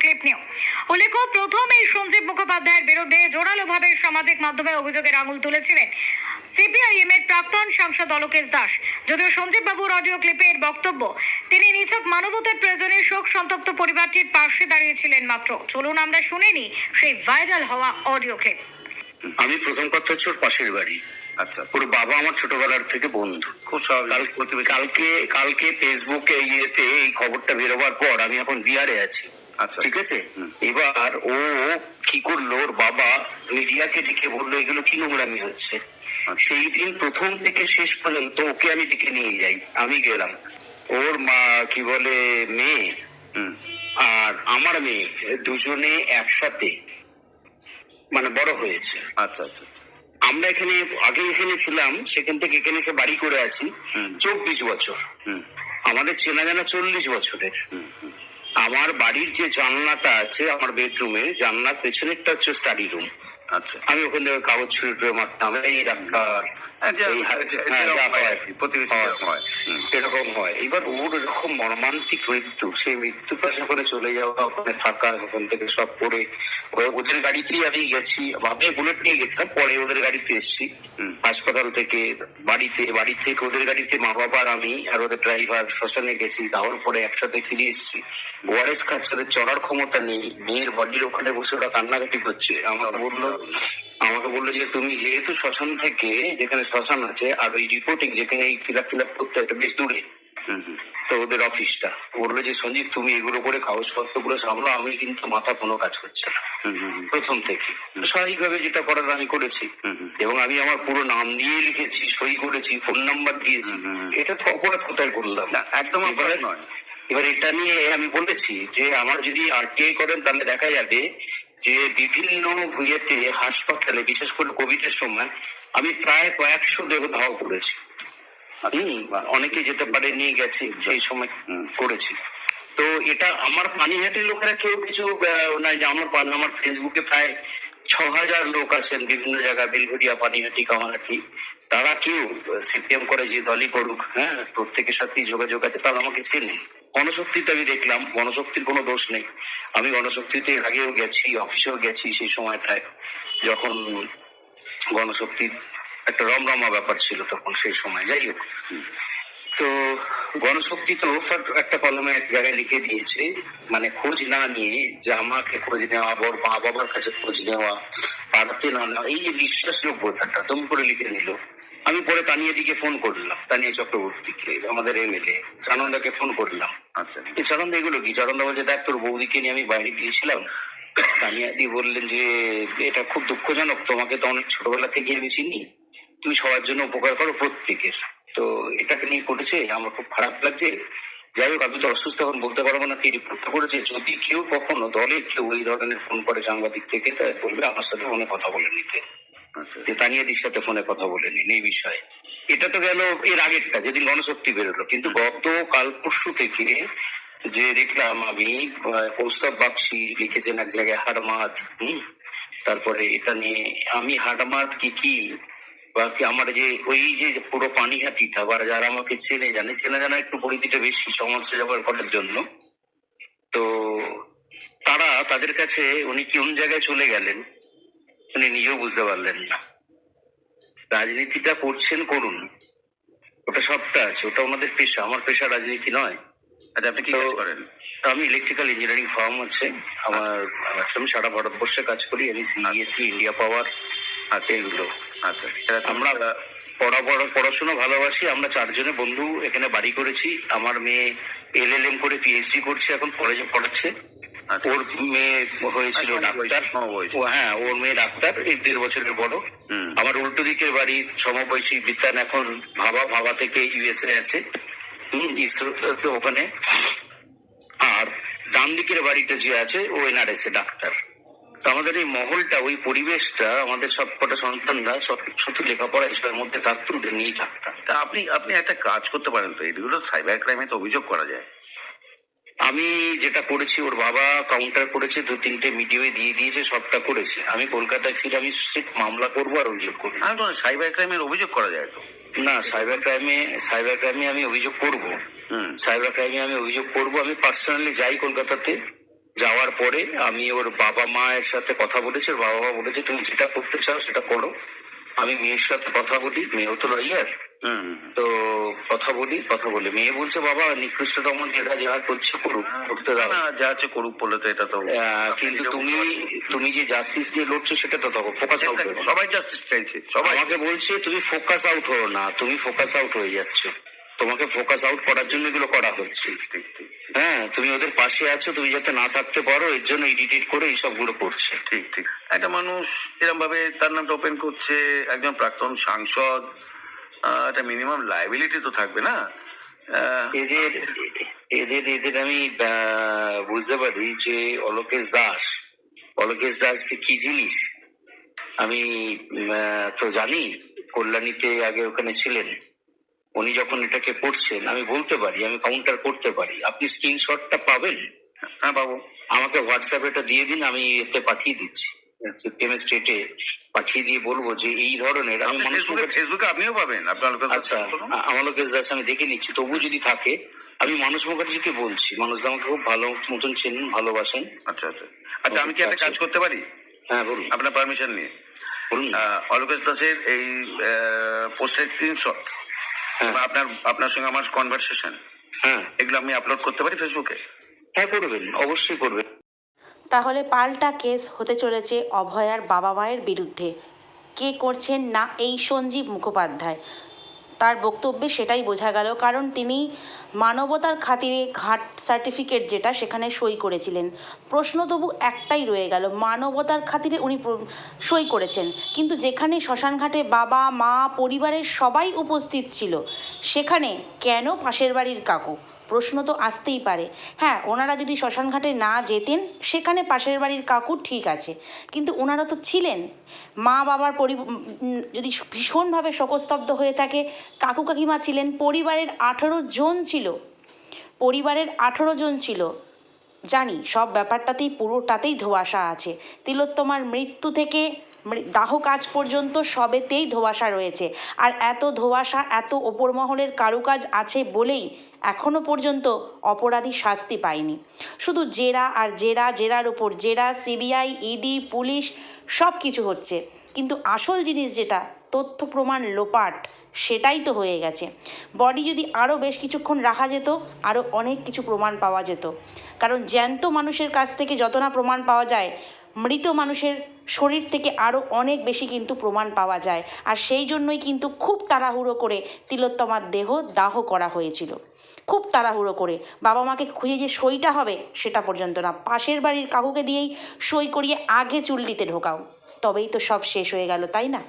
Clip উল্লেখ্য, প্রথম এই সঞ্জীব মুখোপাধ্যায়ের বিরুদ্ধে জোরালোভাবে সামাজিক মাধ্যমে অভিযোগের আঙুল তুলেছিলেন সিপিআইএম এর প্রাক্তন সাংসদ অলোকেশ দাস। যদিও সঞ্জীব বাবুর অডিও ক্লিপের বক্তব্য, তিনি নিছক মানবতার প্রয়োজনে শোক সন্তপ্ত পরিবারটির পাশে দাঁড়িয়েছিলেন মাত্র। চলুন আমরা শুনেনি সেই ভাইরাল হওয়া অডিও ক্লিপ। আমি প্রথম কথা হচ্ছে ওর পাশের বাড়ি। আচ্ছা ওর বাবা আমার ছোটবেলার থেকে বন্ধু। খুব স্বাভাবিক। কালকে কালকে ফেসবুকে ইয়েতে এই খবরটা বেরোবার পর আমি এখন বিহারে আছি। আচ্ছা। ঠিক আছে? এবার ও কি করল? ওর বাবা মিডিয়াকে ডেকে বলল এগুলো কি নোংরামি হচ্ছে? আচ্ছা। সেই দিন প্রথম থেকে শেষ পর্যন্ত ওকে আমি ডেকে নিয়ে যাই। আমি গেলাম। ওর মা কি বলে মেয়ে আর আমার মেয়ে দুজনে একসাথে মানে বড় হয়েছে। আচ্ছা আচ্ছা আচ্ছা। আমরা এখানে আগে এখানে ছিলাম সেখান থেকে এখানে এসে বাড়ি করে আছি। চব্বিশ বছর। আমাদের চেনা জানা চল্লিশ বছরের। আমার বাড়ির যে জানলাটা আছে আমার বেডরুমে জানলার পেছনেরটা হচ্ছে স্টাডি রুম আমি ওখান থেকে কাগজ ছুঁড়ে টুড়ে মারতাম। এই ডাক্তার যে- হ্যাঁ, হয় হয়। এরকম এবার ওর এরকম মর্মান্তিক মৃত্যু সেই মৃত্যু পাশে করে চলে যাওয়া ওখানে থাকা ওখান থেকে সব করে ওদের গাড়িতেই আমি গেছি আমি বুলেট নিয়ে গেছিলাম পরে ওদের গাড়িতে এসেছি। হাসপাতাল থেকে বাড়িতে বাড়ি থেকে ওদের গাড়িতে মা বাবার আমি আর ওদের ড্রাইভার শ্মশানে গেছি যাওয়ার পরে একসাথে ফিরে এসেছি। ওয়ারেস খাচ্ছে ওদের চড়ার ক্ষমতা নেই মেয়ের বডির ওখানে বসে ওরা কান্নাকাটি করছে। আমাকে বলল আমাকে বলল যে, তুমি যেহেতু শ্মশান থেকে, যেখানে শ্মশান আছে, আর ওই রিপোর্টিং যেখানে এই ফিল আপ ফিল আপ করতে এটা বেশ দূরে। তো ওদের অফিসটা। বলল যে সঞ্জীব তুমি এগুলো করে কাগজপত্রগুলো সামলাও আমি কিন্তু মাথা কোনো কাজ করছে না। প্রথম থেকে। স্বাভাবিকভাবে যেটা করার আমি করেছি। এবং আমি আমার পুরো নাম দিয়ে লিখেছি সই করেছি ফোন নাম্বার দিয়েছি। এটা তো অপরাধ কোথায় করলাম? না, একদম অপরাধ নয়। এবার এটা নিয়ে আমি বলেছি যে আমার যদি আরটিআই করেন তাহলে দেখা যাবে যে বিভিন্ন ইয়েতে হাসপাতালে বিশেষ করে কোভিড এর সময় আমি প্রায় কয়েকশো দেহ ধাওয়া করেছি। হুম, অনেকে যেতে পারে নিয়ে গেছে সেই সময় করেছি। তো এটা আমার পানিহাটির লোকেরা কেউ কিছু নাই যে আমার আমার ফেসবুকে প্রায় ছ হাজার লোক আছেন বিভিন্ন জায়গায় বেলঘরিয়া পানিহাটি কামারহাটি তারা কেউ সিপিএম করে যে দলই করুক হ্যাঁ প্রত্যেকের সাথেই যোগাযোগ আছে তারা আমাকে চেনে। গণশক্তিতে আমি দেখলাম গণশক্তির কোনো দোষ নেই। আমি গণশক্তিতে আগেও গেছি অফিসেও গেছি সেই সময়টায় যখন গণশক্তির একটা রমরমা ব্যাপার ছিল তখন সেই সময় যাই হোক। তো গণশক্তি তো একটা কলমে এক জায়গায় লিখে দিয়েছে মানে খোঁজ না নিয়ে যে আমাকে খোঁজ নেওয়া বর মা বাবার কাছে খোঁজ নেওয়া পাড়াতে না নেওয়া এই যে বিশ্বাসযোগ্যতাটা দম করে লিখে নিল। আমি পরে তানিয়া দিকে ফোন করলাম তানিয়া চক্রবর্তীকে আমাদের এমএলএ চানন্দাকে ফোন করলাম। আচ্ছা। এই চানন্দা এগুলো কি? চানন্দা বলছে দেখ তোর বৌদিকে নিয়ে আমি বাইরে গিয়েছিলাম। তানিয়া দি বললেন যে এটা খুব দুঃখজনক তোমাকে তো অনেক ছোটবেলা থেকে আমি চিনি। তুমি সবার জন্য উপকার করো প্রত্যেকের। তো এটাকে নিয়ে ঘটেছে আমার খুব খারাপ লাগছে। যাই হোক আমি তো অসুস্থ এখন বলতে পারব না কি রিপোর্টটা করেছে। যদি কেউ কখনো দলের কেউ এই ধরনের ফোন করে সাংবাদিক থেকে তাই বলবে আমার সাথে ফোনে কথা বলে নিতে। আচ্ছা। যে তানিয়াদির সাথে ফোনে কথা বলে নিন এই বিষয়ে। এটা তো গেল এর আগেরটা যেদিন গণশক্তি বেরোলো। কিন্তু গত কাল পরশু থেকে যে দেখলাম আমি আহ, কৌস্তব বাক্সি লিখেছেন এক জায়গায় হাডমাদ হুম? তারপরে এটা নিয়ে আমি হাডমাদ কি কি বা কি আমার যে ওই যে পুরো পানিহাটিটা বা যারা আমাকে চেনে জানে চেনা জানা একটু পরিধিটা বেশি সমাজ সেবা করার জন্য। তো তারা তাদের কাছে উনি কোন জায়গায় চলে গেলেন উনি নিজেও বুঝতে পারলেন না। রাজনীতিটা করছেন করুন। ওটা সবটা আছে ওটা ওনাদের পেশা আমার পেশা রাজনীতি নয়। আচ্ছা আপনি কি করেন? আমি ইলেকট্রিক্যাল ইঞ্জিনিয়ারিং ফার্ম আছে। আমার আমি সারা ভারতবর্ষে কাজ করি আমি সিএসসি ইন্ডিয়া পাওয়ার আছে এগুলো। আচ্ছা। আমরা পড়া পড়া পড়াশোনা ভালোবাসি আমরা চারজনে বন্ধু এখানে বাড়ি করেছি। আমার মেয়ে এল এল এম করে পিএইচডি করছে এখন কলেজে পড়াচ্ছে। আচ্ছা। ওর মেয়ে হয়েছিল আচ্ছা, ডাক্তার। ও হ্যাঁ ওর মেয়ে ডাক্তার এই দেড় বছরের বড়। আমার উল্টো দিকের বাড়ি সমবয়সী বিদ্যান এখন ভাবা ভাবা থেকে ইউএসএ আছে। ওখানে। আর ডান দিকের বাড়িটা যে আছে ও এনআরএস এ ডাক্তার। আমাদের এই মহলটা ওই পরিবেশটা আমাদের সব কটা সন্তানরা শুধু লেখাপড়া এসবের মধ্যে থাকতো ওদের নিয়েই থাকতাম তা আপনি আপনি একটা কাজ করতে পারেন তো এগুলো সাইবার ক্রাইমে তো অভিযোগ করা যায়। আমি যেটা করেছি ওর বাবা কাউন্টার করেছে দু তিনটে মিডিয়ায় দিয়ে দিয়েছে সবটা করেছে। আমি কলকাতায় ফিরে আমি সিট মামলা করব আর অভিযোগ করব। তো সাইবার ক্রাইমের অভিযোগ করা যায় তো? না সাইবার ক্রাইমে সাইবার ক্রাইমে আমি অভিযোগ করব। হুম। সাইবার ক্রাইমে আমি অভিযোগ করব। আমি পার্সোনালি যাই কলকাতাতে যাওয়ার পরে আমি ওর বাবা মায়ের সাথে কথা বলেছি ওর বাবা মা বলেছে তুমি যেটা করতে চাও সেটা করো। আমি মেয়ের সাথে কথা বলি মেয়েও তো লয়ার তো কথা বলি কথা বলি। মেয়ে বলছে বাবা নিকৃষ্ট দমন যেটা যা করছে করুক করতে দাও। যা আছে করুক বলে তো এটা তো কিন্তু তুমি তুমি যে জাস্টিস দিয়ে লড়ছো সেটা তো তখন ফোকাস আউট সবাই জাস্টিস চাইছে সবাই। আমাকে বলছে তুমি ফোকাস আউট হও না তুমি ফোকাস আউট হয়ে যাচ্ছ। তোমাকে ফোকাস আউট করার জন্য এগুলো করা হচ্ছে। হ্যাঁ তুমি ওদের পাশে আছো তুমি যাতে না থাকতে পারো এর জন্য এডিটেড করে এইসবগুলো করছে। ঠিক ঠিক। একটা মানুষ এরকম ভাবে তার নামটা ওপেন করছে একজন প্রাক্তন সাংসদ একটা মিনিমাম লাইবিলিটি তো থাকবে না? এদের এদের এদের আমি বুঝতে পারি যে অলোকেশ দাস অলোকেশ দাস কি জিনিস? আমি তো জানি কল্যাণীতে আগে ওখানে ছিলেন। উনি যখন এটাকে করছেন আমি বলতে পারি আমি কাউন্টার করতে পারি। আপনি স্ক্রিনশটটা পাবেন? হ্যাঁ বাবু আমাকে হোয়াটসঅ্যাপে এটা দিয়ে দিন আমি এতে পাঠিয়ে দিচ্ছি। সিপিএম স্টেটে পাঠিয়ে দিয়ে বলব যে এই ধরনের আমি ফেসবুকে আপনিও পাবেন। আপনার আচ্ছা আমার লোকেশ দাস আমি দেখে নিচ্ছি। তবু যদি থাকে আমি মানুষ মুখার্জিকে বলছি। মানুষ দা আমাকে খুব ভালো মতন চেনেন ভালোবাসেন। আচ্ছা আচ্ছা। আচ্ছা আমি কি একটা কাজ করতে পারি? হ্যাঁ বলুন। আপনার পারমিশন নিয়ে। বলুন। না। অলোকেশ দাসের এই পোস্টের স্ক্রিনশট হ্যাঁ। আপনার আপনার সঙ্গে আমার কনভারসেশন হ্যাঁ। এগুলো আমি আপলোড করতে পারি ফেসবুকে হ্যাঁ করবেন অবশ্যই করবেন। তাহলে পাল্টা কেস হতে চলেছে অভয়ার বাবা মায়ের বিরুদ্ধে। কে করছেন না এই সঞ্জীব মুখোপাধ্যায়? তার বক্তব্যে সেটাই বোঝা গেল। কারণ তিনি মানবতার খাতিরে ঘাট সার্টিফিকেট যেটা সেখানে সই করেছিলেন। প্রশ্ন তবু একটাই রয়ে গেল, মানবতার খাতিরে উনি সই করেছেন। কিন্তু যেখানে শ্মশানঘাটে বাবা, মা, পরিবারের সবাই উপস্থিত ছিল, সেখানে কেন পাশের বাড়ির কাকু? প্রশ্ন তো আসতেই পারে। হ্যাঁ ওনারা যদি শ্মশানঘাটে না যেতেন, সেখানে পাশের বাড়ির কাকু ঠিক আছে। কিন্তু ওনারা তো ছিলেন। মা বাবার পরি যদি ভীষণভাবে শোকস্তব্ধ হয়ে থাকে, কাকু কাকিমা ছিলেন, পরিবারের আঠেরো জন ছিল। পরিবারের আঠেরো জন ছিল। জানি, সব ব্যাপারটাতেই, পুরোটাতেই ধোঁয়াশা আছে। তিলোত্তমার মৃত্যু থেকে দাহ কাজ পর্যন্ত সবেতেই ধোঁয়াশা রয়েছে। আর এত ধোঁয়াশা, এত ওপর মহলের কারুকাজ আছে বলেই এখনও পর্যন্ত অপরাধী শাস্তি পায়নি। শুধু জেরা আর জেরা, জেরার উপর জেরা, সিবিআই, ইডি, পুলিশ সব কিছু হচ্ছে। কিন্তু আসল জিনিস যেটা, তথ্য প্রমাণ লোপাট, সেটাই তো হয়ে গেছে। বডি যদি আরও বেশ কিছুক্ষণ রাখা যেত আরও অনেক কিছু প্রমাণ পাওয়া যেত। কারণ জ্যান্ত মানুষের কাছ থেকে যত না প্রমাণ পাওয়া যায়, মৃত মানুষের শরীর থেকে আরও অনেক বেশি কিন্তু প্রমাণ পাওয়া যায়। আর সেই জন্যই কিন্তু খুব তাড়াহুড়ো করে তিলোত্তমার দেহ দাহ করা হয়েছিল। খুব তাড়াহুড়ো করে। বাবা মাকে খুঁজে যে সইটা হবে, সেটা পর্যন্ত না। পাশের বাড়ির কাকুকে দিয়েই সই করিয়ে আগে চুল্লিতে ঢোকাও। তবেই তো সব শেষ হয়ে গেল, তাই না?